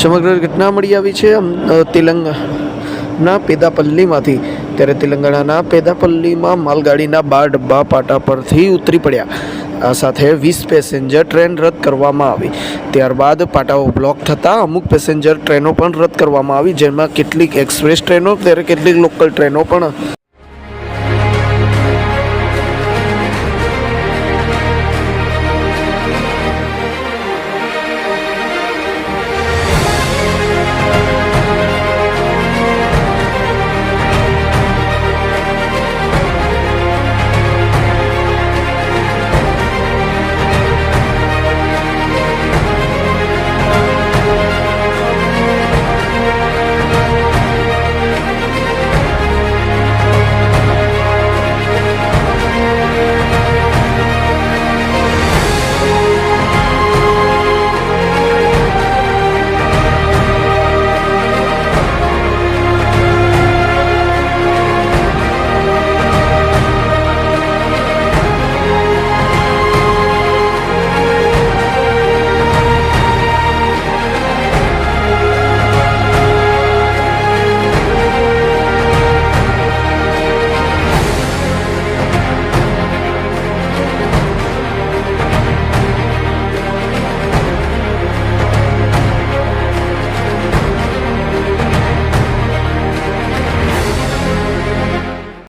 સમગ્ર ઘટના મળી આવી છે તેલંગાના પેદાપલ્લીમાંથી. ત્યારે તેલંગાણાના પેદાપલ્લીમાં માલગાડીના બાર ડબ્બા પાટા પરથી ઉતરી પડ્યા. આ સાથે વીસ પેસેન્જર ટ્રેન રદ કરવામાં આવી. ત્યારબાદ પાટાઓ બ્લોક થતાં અમુક પેસેન્જર ટ્રેનો પણ રદ કરવામાં આવી, જેમાં કેટલીક એક્સપ્રેસ ટ્રેનો, ત્યારે કેટલીક લોકલ ટ્રેનો પણ